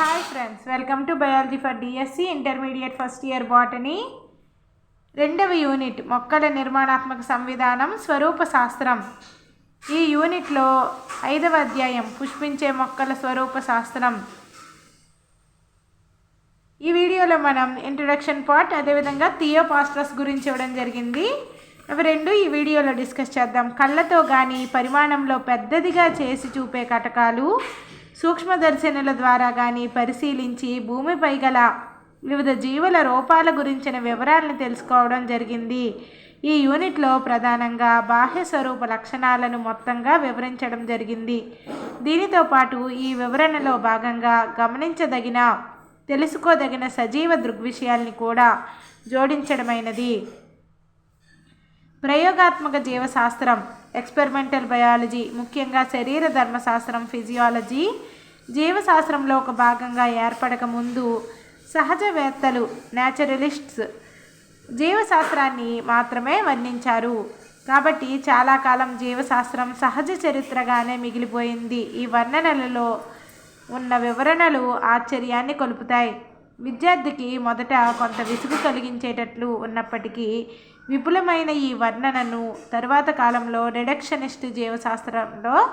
Hi friends welcome to biology for DSC intermediate first year botany రెండవ unit మొక్కల నిర్మాణాత్మక సంవిధానం స్వరూప శాస్త్రం. ఈ యూనిట్లో ఐదవ అధ్యాయం పుష్పించే మొక్కల స్వరూప శాస్త్రం. ఈ వీడియోలో మనం ఇంట్రడక్షన్ పార్ట్ అదేవిధంగా థియోపాస్ట్రస్ గురించి ఇవ్వడం జరిగింది. అవి రెండు ఈ వీడియోలో డిస్కస్ చేద్దాం. కళ్ళతో కానీ పరిమాణంలో పెద్దదిగా చేసి చూపే కటకాలు సూక్ష్మదర్శనుల ద్వారా కానీ పరిశీలించి భూమిపై గల వివిధ జీవుల రూపాల గురించిన వివరాలను తెలుసుకోవడం జరిగింది. ఈ యూనిట్లో ప్రధానంగా బాహ్య స్వరూప లక్షణాలను మొత్తంగా వివరించడం జరిగింది. దీనితో పాటు ఈ వివరణలో భాగంగా గమనించదగిన తెలుసుకోదగిన సజీవ దృగ్విషయాల్ని కూడా జోడించడమైనది. ప్రయోగాత్మక జీవశాస్త్రం ఎక్స్పెరిమెంటల్ బయాలజీ ముఖ్యంగా శరీర ధర్మశాస్త్రం ఫిజియాలజీ జీవశాస్త్రంలో ఒక భాగంగా ఏర్పడక ముందు సహజవేత్తలు న్యాచురలిస్ట్స్ జీవశాస్త్రాన్ని మాత్రమే వర్ణించారు. కాబట్టి చాలా కాలం జీవశాస్త్రం సహజ చరిత్రగానే మిగిలిపోయింది. ఈ వర్ణనలలో ఉన్న వివరణలు ఆశ్చర్యాన్ని కొలుపుతాయి. విద్యార్థికి మొదట కొంత విసుగు కలిగించేటట్లు ఉన్నప్పటికీ విపులమైన ఈ వర్ణనను తరువాత కాలంలో రిడక్షనిస్ట్ జీవశాస్త్రంలో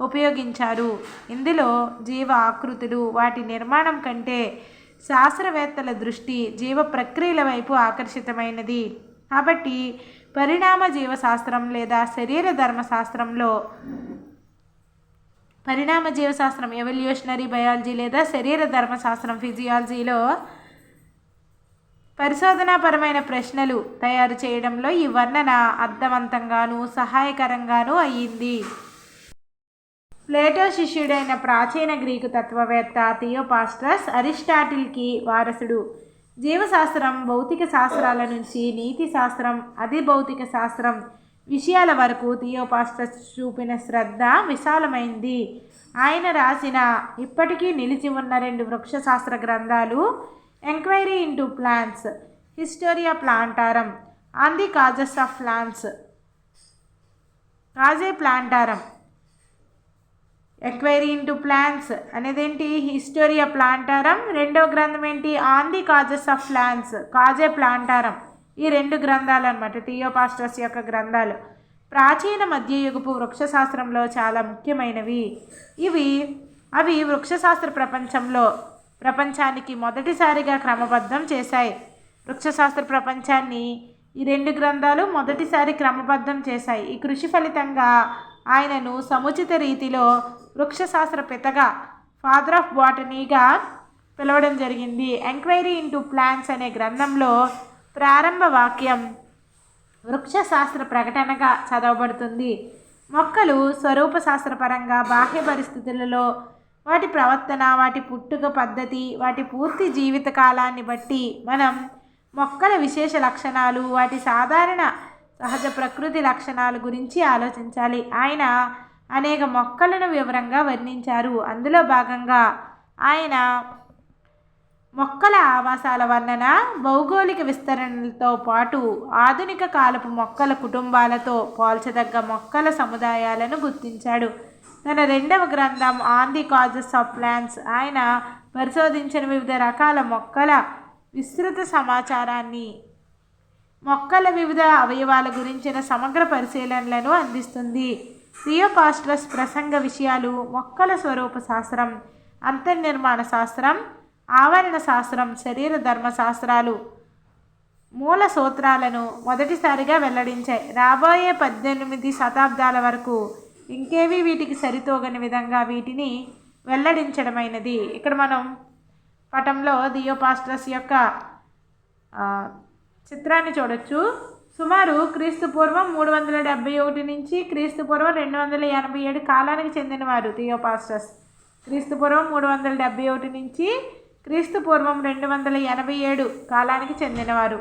ఉపయోగించారు. ఇందులో జీవ ఆకృతులు వాటి నిర్మాణం కంటే శాస్త్రవేత్తల దృష్టి జీవ ప్రక్రియల వైపు ఆకర్షితమైనది. కాబట్టి పరిణామ జీవశాస్త్రం లేదా శరీర ధర్మశాస్త్రంలో పరిణామ జీవశాస్త్రం ఎవల్యూషనరీ బయాలజీ లేదా శరీర ధర్మశాస్త్రం ఫిజియాలజీలో పరిశోధనాపరమైన ప్రశ్నలు తయారు చేయడంలో ఈ వర్ణన అర్థవంతంగాను సహాయకరంగాను అయ్యింది. ప్లేటో శిష్యుడైన ప్రాచీన గ్రీకు తత్వవేత్త థియోపాస్ట్రస్ అరిస్టాటిల్కి వారసుడు. జీవశాస్త్రం భౌతిక శాస్త్రాల నుంచి నీతి శాస్త్రం అతి భౌతిక శాస్త్రం విషయాల వరకు థియోపాస్టస్ చూపిన శ్రద్ధ విశాలమైంది. ఆయన రాసిన ఇప్పటికీ నిలిచి ఉన్న రెండు వృక్షశాస్త్ర గ్రంథాలు enquiry into plants Historia Plantarum on the causes of plants Causae Plantarum enquiry into plants అనేదేంటి? Hysteria plantarum రెండో గ్రంథం ఏంటి? On the causes of plants Causae Plantarum ఈ రెండు గ్రంథాలు అనమాట థియోపాస్టర్స్ యొక్క గ్రంథాలు. ప్రాచీన మధ్యయుగపు వృక్షశాస్త్రంలో చాలా ముఖ్యమైనవి. ఇవి అవి వృక్షశాస్త్ర ప్రపంచంలో ప్రపంచానికి మొదటిసారిగా క్రమబద్ధం చేశాయి. వృక్షశాస్త్ర ప్రపంచాన్ని ఈ రెండు గ్రంథాలు మొదటిసారి క్రమబద్ధం చేశాయి. ఈ కృషి ఫలితంగా ఆయనను సముచిత రీతిలో వృక్షశాస్త్ర పితగా ఫాదర్ ఆఫ్ బాటనీగా పిలవడం జరిగింది. ఎంక్వైరీ ఇంటూ ప్లాంట్స్ అనే గ్రంథంలో ప్రారంభ వాక్యం. వృక్షశాస్త్ర ప్రకటనగా చదవబడుతుంది. మొక్కలు స్వరూప శాస్త్రపరంగా బాహ్య పరిస్థితులలో వాటి ప్రవర్తన వాటి పుట్టుక పద్ధతి వాటి పూర్తి జీవిత కాలాన్ని బట్టి మనం మొక్కల విశేష లక్షణాలు వాటి సాధారణ సహజ ప్రకృతి లక్షణాల గురించి ఆలోచించాలి. ఆయన అనేక మొక్కలను వివరంగా వర్ణించారు. అందులో భాగంగా ఆయన మొక్కల ఆవాసాల వర్ణన భౌగోళిక విస్తరణలతో పాటు ఆధునిక కాలపు మొక్కల కుటుంబాలతో పోల్చదగ్గ మొక్కల సముదాయాలను గుర్తించాడు. తన రెండవ గ్రంథం on the causes of plants ఆయన పరిశోధించిన వివిధ రకాల మొక్కల విస్తృత సమాచారాన్ని మొక్కల వివిధ అవయవాల గురించిన సమగ్ర పరిశీలనలను అందిస్తుంది. థియోపాస్ట్రస్ ప్రసంగ విషయాలు మొక్కల స్వరూప శాస్త్రం అంతర్నిర్మాణ శాస్త్రం ఆవరణ శాస్త్రం శరీర ధర్మశాస్త్రాలు మూల సూత్రాలను మొదటిసారిగా వెల్లడించాయి. రాబోయే పద్దెనిమిది శతాబ్దాల వరకు ఇంకేవి వీటికి సరితూగని విధంగా వీటిని వెల్లడించడమైనది. ఇక్కడ మనం పటంలో దియోపాస్ట్రస్ యొక్క చిత్రాన్ని చూడొచ్చు. సుమారు క్రీస్తు పూర్వం మూడు వందల డెబ్బై ఒకటి నుంచి క్రీస్తు పూర్వం రెండు వందల ఎనభై ఏడు కాలానికి చెందినవారు థియోపాస్టస్ క్రీస్తు పూర్వం మూడు వందల డెబ్బై ఒకటి నుంచి క్రీస్తు పూర్వం రెండు వందల ఎనభై ఏడు కాలానికి చెందినవారు.